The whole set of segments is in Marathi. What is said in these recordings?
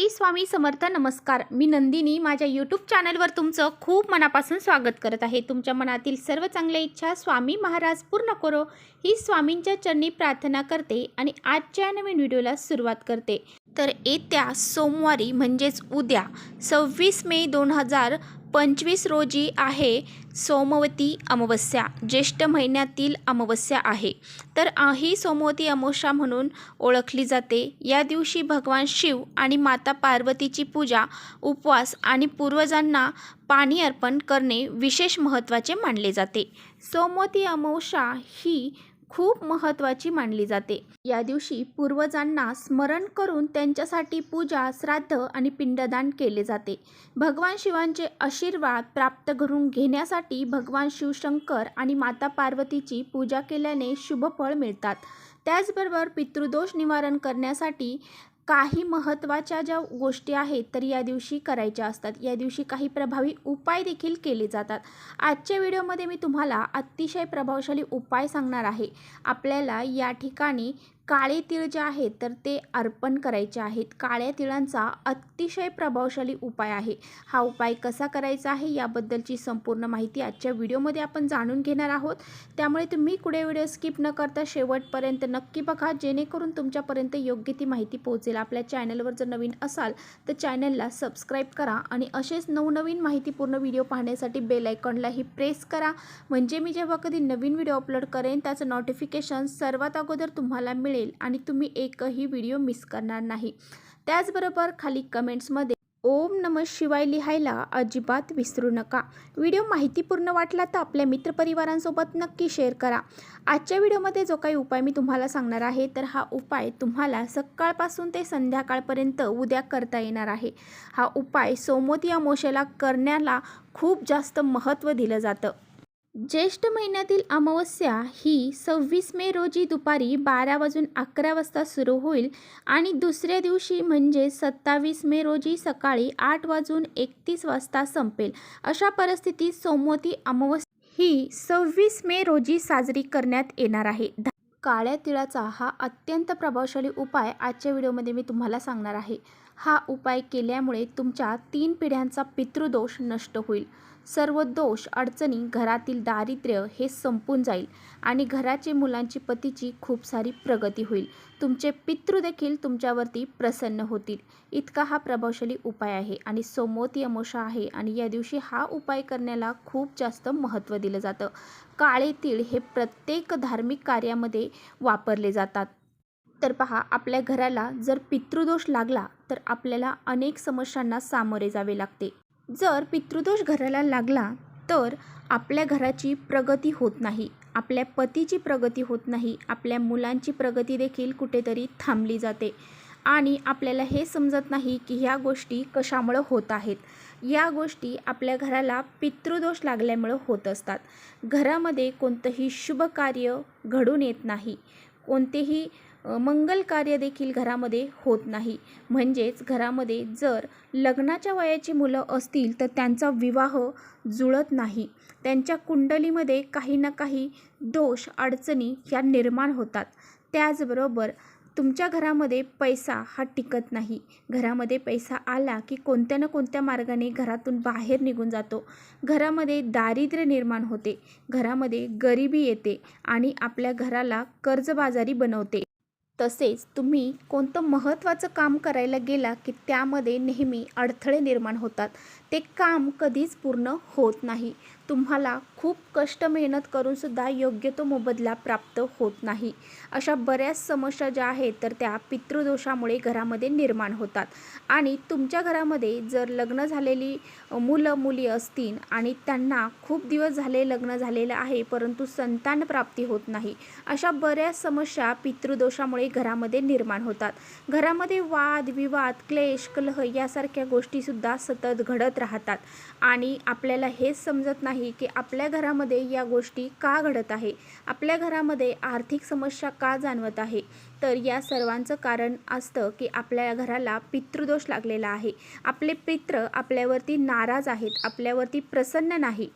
श्री स्वामी समर्थ नमस्कार. मी नंदिनी. माझ्या यूट्यूब चॅनलवर तुमचं खूप मनापासून स्वागत करत आहे. तुमच्या मनातील सर्व चांगल्या इच्छा स्वामी महाराज पूर्ण करो. ही स्वामींच्या चरणी प्रार्थना करते आणि आजच्या नवीन व्हिडिओला सुरुवात करते. तर येत्या सोमवारी म्हणजेच उद्या सव्वीस मे दोन हजार पंचवीस रोजी आहे सोमवती अमावस्या. ज्येष्ठ महिन्यातील अमावस्या आहे. तर ही सोमवती अमावस्या म्हणून ओळखली जाते. या दिवशी भगवान शिव आणि माता पार्वतीची पूजा उपवास आणि पूर्वजांना पाणी अर्पण करणे विशेष महत्त्वाचे मानले जाते. सोमवती अमावस्या ही खूप महत्त्वाची मानली जाते. या दिवशी पूर्वजांना स्मरण करून त्यांच्यासाठी पूजा श्राद्ध आणि पिंडदान केले जाते. भगवान शिवांचे आशीर्वाद प्राप्त करून घेण्यासाठी भगवान शिवशंकर आणि माता पार्वतीची पूजा केल्याने शुभफळ मिळतात. त्याचबरोबर पितृदोष निवारण करण्यासाठी काही महत्त्वाच्या ज्या गोष्टी आहेत तर या दिवशी करायच्या असतात. या दिवशी काही प्रभावी उपाय देखील केले जातात. आजच्या व्हिडिओमध्ये मी तुम्हाला अतिशय प्रभावशाली उपाय सांगणार आहे. आपल्याला या ठिकाणी काळे तिळ जे आहेत तर ते अर्पण करायचे आहेत. काळ्या तिळांचा अतिशय प्रभावशाली उपाय आहे. हा उपाय कसा करायचा आहे याबद्दलची संपूर्ण माहिती आजच्या व्हिडिओमध्ये आपण जाणून घेणार आहोत. त्यामुळे तुम्ही कुठे व्हिडिओ स्किप न करता शेवटपर्यंत नक्की बघा जेणेकरून तुमच्यापर्यंत योग्य ती माहिती पोहोचेल. आपल्या चॅनलवर जर नवीन असाल तर चॅनलला सबस्क्राईब करा आणि असेच नवनवीन माहितीपूर्ण व्हिडिओ पाहण्यासाठी बेल आयकॉनलाही प्रेस करा. म्हणजे मी जेव्हा कधी नवीन व्हिडिओ अपलोड करेन त्याचं नोटिफिकेशन सर्वात अगोदर तुम्हाला मिळेल. आणि तुम्ही एकही व्हिडिओ मिस करणार नाही. त्याचबरोबर खाली कमेंट्समध्ये ओम नम शिवाय लिहायला अजिबात विसरू नका. व्हिडिओ माहितीपूर्ण वाटला तर आपल्या मित्रपरिवारांसोबत नक्की शेअर करा. आजच्या व्हिडिओमध्ये जो काही उपाय मी तुम्हाला सांगणार आहे तर हा उपाय तुम्हाला सकाळपासून ते संध्याकाळपर्यंत उद्या करता येणार आहे. हा उपाय सोमोती अमोशेला करण्याला खूप जास्त महत्त्व दिलं जातं. ज्येष्ठ महिन्यातील अमावस्या ही सव्वीस मे रोजी दुपारी बारा वाजून अकरा वाजता सुरू होईल आणि दुसऱ्या दिवशी म्हणजे सत्तावीस मे रोजी सकाळी आठ वाजून एकतीस वाजता संपेल. अशा परिस्थितीत सोमवती अमावस्या ही सव्वीस मे रोजी साजरी करण्यात येणार आहे. काळ्या तिळाचा हा अत्यंत प्रभावशाली उपाय आजच्या व्हिडिओमध्ये मी तुम्हाला सांगणार आहे. हा उपाय केल्यामुळे तुमच्या तीन पिढ्यांचा पितृदोष नष्ट होईल. सर्व दोष अडचणी घरातील दारिद्र्य हे संपून जाईल आणि घराचे मुलांची पतीची खूप सारी प्रगती होईल. तुमचे पितृ देखील तुमच्यावरती प्रसन्न होतील. इतका हा प्रभावशाली उपाय आहे आणि सोमवती अमोषा आहे आणि या दिवशी हा उपाय करण्याला खूप जास्त महत्त्व दिलं जातं. काळे तीळ हे प्रत्येक धार्मिक कार्यामध्ये वापरले जातात. तर पहा आपल्या घराला जर पितृदोष लागला तर आपल्याला अनेक समस्यांना सामोरे जावे लागते. जर पितृदोष घराला लागला तर आपल्या घराची प्रगती होत नाही. आपल्या पतीची प्रगती होत नाही. आपल्या मुलांची प्रगती देखील कुठेतरी थांबली जाते. आणि आपल्याला हे समजत नाही की ह्या गोष्टी कशामुळं होत आहेत. या गोष्टी आपल्या घराला पितृदोष लागल्यामुळं होत असतात. घरामध्ये कोणतंही शुभ कार्य घडून येत नाही. कोणतेही मंगल कार्य देखील घरामध्ये होत नाही. म्हणजेच घरामध्ये जर लग्नाच्या वयाची मुलं असतील तर त्यांचा विवाह जुळत नाही. त्यांच्या कुंडलीमध्ये काही ना काही दोष अडचणी ह्या निर्माण होतात. त्याचबरोबर तुमच्या घरामध्ये पैसा हा टिकत नाही. घरामध्ये पैसा आला की कोणत्या ना कोणत्या मार्गाने घरातून बाहेर निघून जातो. घरामध्ये दारिद्र्य निर्माण होते. घरामध्ये गरिबी येते आणि आपल्या घराला कर्जबाजारी बनवते. तसेच तुम्ही कोणतं महत्त्वाचं काम करायला गेला की त्यामध्ये नेहमी अडथळे निर्माण होतात. ते काम कधीच पूर्ण होत नाही. तुम्हाला खूप कष्ट मेहनत करूनसुद्धा योग्य तो मोबदला प्राप्त होत नाही. अशा बऱ्याच समस्या ज्या आहेत तर त्या पितृदोषामुळे घरामध्ये निर्माण होतात. आणि तुमच्या घरामध्ये जर लग्न झालेली मुलं मुली असतील आणि त्यांना खूप दिवस झाले लग्न झालेलं आहे परंतु संतान प्राप्ती होत नाही अशा बऱ्याच समस्या पितृदोषामुळे घरामध्ये निर्माण होतात. घरामध्ये वाद विवाद क्लेश कलह यासारख्या गोष्टीसुद्धा सतत घडत राहतात. आणि आपल्याला हेच समजत नाही की आपल्या घरामध्ये या गोष्टी का घडत आहे? आपल्या घरामध्ये आर्थिक समस्या का जाणवत आहे? तर या सर्वांचं कारण असतं की आपल्या घराला पितृदोष लागलेला आहे. आपले पित्र आपल्यावरती नाराज आहेत आपल्यावरती प्रसन्न नाही.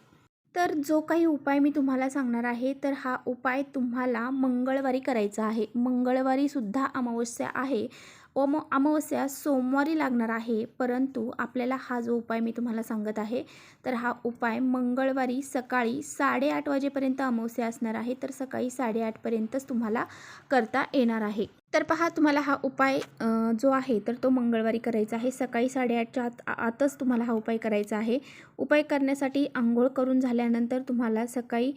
तर जो काही उपाय मी तुम्हाला सांगणार आहे तर हा उपाय तुम्हाला मंगळवारी करायचा आहे. मंगळवारीसुद्धा अमावस्या आहे. ओम अमावस्या सोमवारी लागणार आहे परंतु आपल्याला हा जो उपाय मी तुम्हाला सांगत आहे तर हा उपाय मंगळवारी सकाळी साडेआठ वाजेपर्यंत अमावस्या असणार आहे तर सकाळी साडेआठपर्यंतच तुम्हाला करता येणार आहे. तर पहा तुम्हाला हा उपाय जो आहे तर तो मंगळवारी करायचा आहे. सकाळी साडेआठच्या आत आतच तुम्हाला हा उपाय करायचा आहे. उपाय करण्यासाठी आंघोळ करून झाल्यानंतर तुम्हाला सकाळी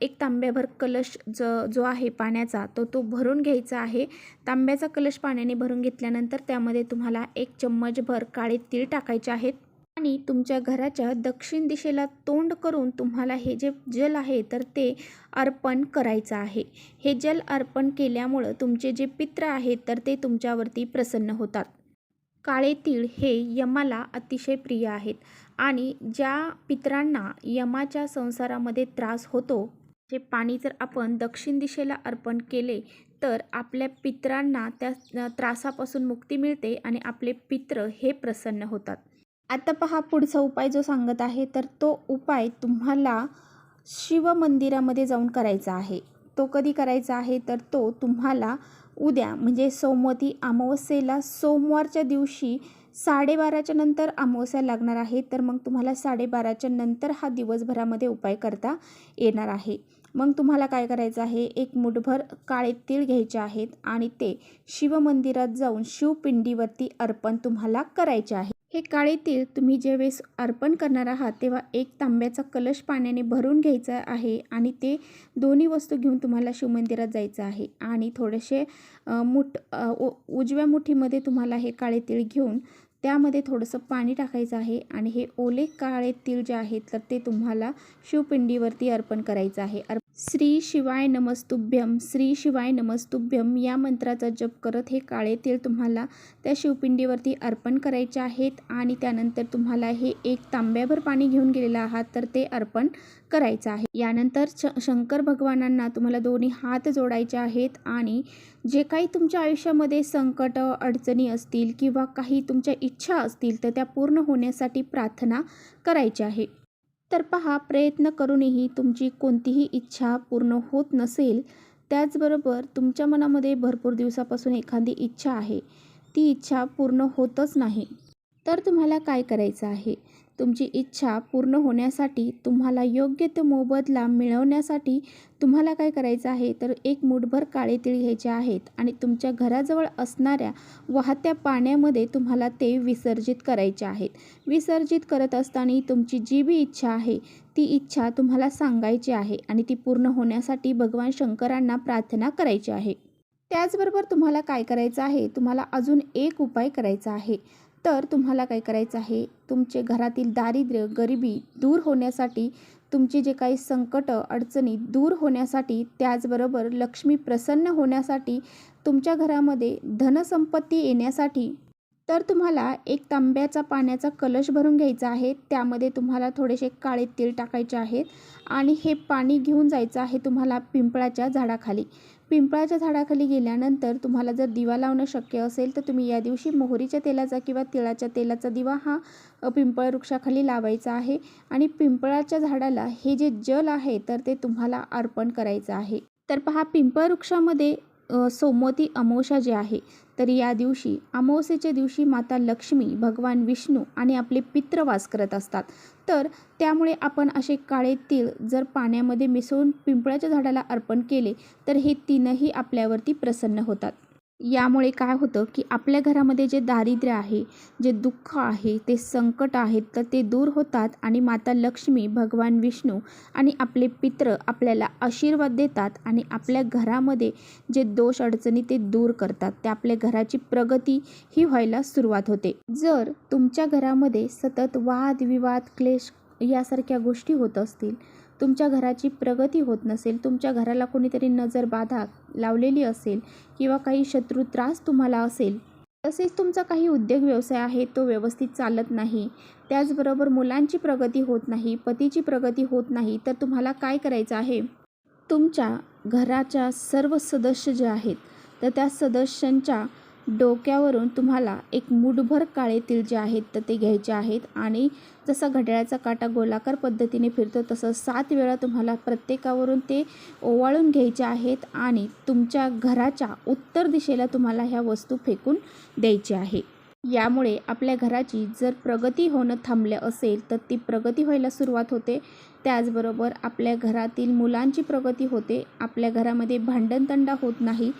एक तांब्याभर कलश ज जो आहे पाण्याचा तो तो भरून घ्यायचा आहे. तांब्याचा कलश पाण्याने भरून घेतल्यानंतर त्यामध्ये तुम्हाला एक चम्मचभर काळे तीळ टाकायचे आहेत. आणि तुमच्या घराच्या दक्षिण दिशेला तोंड करून तुम्हाला हे जे जल आहे तर ते अर्पण करायचं आहे. हे जल अर्पण केल्यामुळं तुमचे जे पित्र आहेत तर ते तुमच्यावरती प्रसन्न होतात. काळे तीळ हे यमाला अतिशय प्रिय आहेत आणि ज्या पित्रांना यमाच्या संसारामध्ये त्रास होतो जे पाणी जर आपण दक्षिण दिशेला अर्पण केले तर आपल्या पित्रांना त्या त्रासापासून मुक्ती मिळते आणि आपले पित्र हे प्रसन्न होतात. आता पहा पुढचा उपाय जो सांगत आहे तर तो उपाय तुम्हाला शिव मंदिरामध्ये जाऊन करायचा आहे. तो कधी करायचा आहे? तर तो तुम्हाला उद्या म्हणजे सोमवती अमावस्येला सोमवारच्या दिवशी साडेबाराच्या नंतर अमावस्या लागणार आहे. तर मग तुम्हाला साडेबाराच्या नंतर हा दिवसभरामध्ये उपाय करता येणार आहे. मग तुम्हाला काय करायचं आहे? एक मुठभर काळे तीळ घ्यायचे आहेत आणि ते शिवमंदिरात जाऊन शिवपिंडीवरती अर्पण तुम्हाला करायचे आहे. हे काळे तीळ तुम्ही ज्यावेळेस अर्पण करणार आहात तेव्हा एक तांब्याचा कलश पाण्याने भरून घ्यायचा आहे आणि ते दोन्ही वस्तू घेऊन तुम्हाला शिवमंदिरात जायचं आहे. आणि थोडेसे मुठ उ- उजव्या मुठीमध्ये तुम्हाला हे काळे तीळ घेऊन त्यामध्ये थोडंसं पाणी टाकायचं आहे आणि हे ओले काळे तीळ जे आहेत तर ते तुम्हाला शिवपिंडीवरती अर्पण करायचं आहे. अर्प श्री शिवाय नमस्तुभ्यम श्री शिवाय नमस्तुभ्यम या मंत्राचा जप करत हे काळे तेल तुम्हाला त्या शिवपिंडीवरती अर्पण करायचे आहेत आणि त्यानंतर तुम्हाला हे एक तांब्याभर पाणी घेऊन गेलेलं आहात तर ते अर्पण करायचं आहे. यानंतर श शंकर भगवानांना तुम्हाला दोन्ही हात जोडायचे आहेत आणि जे काही तुमच्या आयुष्यामध्ये संकट अडचणी असतील किंवा काही तुमच्या इच्छा असतील तर त्या पूर्ण होण्यासाठी प्रार्थना करायची आहे. तर पहा प्रयत्न करूनही तुमची कोणतीही इच्छा पूर्ण होत नसेल त्याचबरोबर तुमच्या मनामध्ये भरपूर दिवसापासून एखादी इच्छा आहे. ती इच्छा पूर्ण होतच नाही. तर तुम्हाला काय करायचं आहे? तुमची इच्छा पूर्ण होण्यासाठी तुम्हाला योग्य तो मोबदला मिळवण्यासाठी तुम्हाला काय करायचं आहे? तर एक मुठभर काळे तीळ घ्यायचे आहेत आणि तुमच्या घराजवळ असणाऱ्या वाहत्या पाण्यामध्ये तुम्हाला ते विसर्जित करायचे आहेत. विसर्जित करत असताना तुमची जी बी इच्छा आहे ती इच्छा तुम्हाला सांगायची आहे आणि ती पूर्ण होण्यासाठी भगवान शंकरांना प्रार्थना करायची आहे. त्याचबरोबर तुम्हाला काय करायचं आहे? तुम्हाला अजून एक उपाय करायचा आहे. तर तुम्हाला काय करायचं आहे? तुमचे घरातील दारिद्र्य गरिबी दूर होण्यासाठी तुमचे जे काही संकट अडचणी दूर होण्यासाठी त्याचबरोबर लक्ष्मी प्रसन्न होण्यासाठी तुमच्या घरामध्ये धनसंपत्ती येण्यासाठी तर तुम्हाला एक तांब्याचा पाण्याचा कलश भरून घ्यायचा आहे. त्यामध्ये तुम्हाला थोडेसे काळे तीळ टाकायचे आहेत आणि हे पाणी घेऊन जायचं आहे तुम्हाला पिंपळाच्या झाडाखाली. पिंपळाच्या झाडाखाली गेल्यानंतर तुम्हाला जर दिवा लावणं शक्य असेल तर तुम्ही या दिवशी मोहरीच्या तेलाचा किंवा तिळाच्या तेलाचा दिवा हा पिंपळ वृक्षाखाली लावायचा आहे आणि पिंपळाच्या झाडाला हे जे जल आहे तर ते तुम्हाला अर्पण करायचं आहे. तर पहा पिंपळ वृक्षामध्ये सोमवती अमावस्या जे आहे तर या दिवशी अमावस्येच्या दिवशी माता लक्ष्मी भगवान विष्णू आणि आपले पित्र वास करत असतात. तर त्यामुळे आपण असे काळे तीळ जर पाण्यामध्ये मिसळून पिंपळाच्या झाडाला अर्पण केले तर हे तीनही आपल्यावरती प्रसन्न होतात. यामुळे काय होतं की आपल्या घरामध्ये जे दारिद्र्य आहे जे दुःख आहे ते संकट आहेत तर ते दूर होतात आणि माता लक्ष्मी भगवान विष्णू आणि आपले पित्र आपल्याला आशीर्वाद देतात आणि आपल्या घरामध्ये जे दोष अडचणी ते दूर करतात. ते आपल्या घराची प्रगती ही व्हायला सुरुवात होते. जर तुमच्या घरामध्ये सतत वाद विवाद क्लेश यासारख्या गोष्टी होत असतील तुमच्या घराची प्रगती होत नसेल तुमच्या घराला कोणीतरी नजर बाधा लावलेली असेल किंवा काही शत्रू त्रास तुम्हाला असेल तसेच तुमचा काही उद्योग व्यवसाय आहे तो व्यवस्थित चालत नाही त्याचबरोबर मुलांची प्रगती होत नाही पतीची प्रगती होत नाही तर तुम्हाला काय करायचं आहे? तुमच्या घराच्या सर्व सदस्य जे आहेत तर त्या सदस्यांच्या डोक्यावरून तुम्हाला एक मुठभर काळे तिळ जे आहेत तर ते घ्यायचे आहेत. आणि जसा घड्याळाचा काटा गोलाकार पद्धतीने फिरतो तसं सात वेळा तुम्हाला प्रत्येकावरून ते ओवाळून घ्यायचे आहेत आणि तुमच्या घराच्या उत्तर दिशेला तुम्हाला ह्या वस्तू फेकून द्यायची आहे. यामुळे आपल्या घराची जर प्रगती होणं थांबलं असेल तर ती प्रगती व्हायला सुरुवात होते. त्याचबरोबर आपल्या घरातील मुलांची प्रगती होते. आपल्या घरामध्ये भांडणतंडा होत नाही.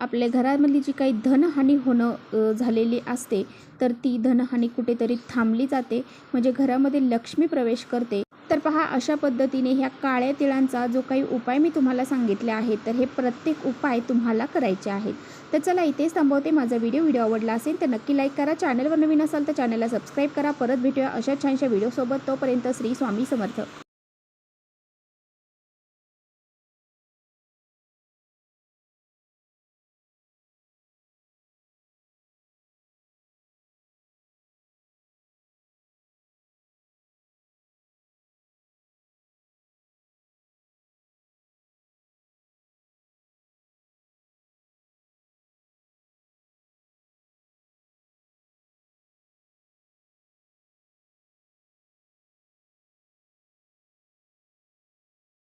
आपल्या घरामधली जी काही धनहानी होणं झालेली असते तर ती धनहानी कुठेतरी थांबली जाते. म्हणजे घरामध्ये लक्ष्मी प्रवेश करते. तर पहा अशा पद्धतीने ह्या काळ्या तिळांचा जो काही उपाय मी तुम्हाला सांगितले आहे तर हे प्रत्येक उपाय तुम्हाला करायचे आहेत. तर चला इथेच थांबवते माझा व्हिडिओ. व्हिडिओ आवडला असेल तर नक्की लाईक करा. चॅनलवर नवीन असाल तर चॅनलला सबस्क्राईब करा. परत भेटूया अशा छानशा व्हिडिओसोबत. तोपर्यंत श्री स्वामी समर्थ.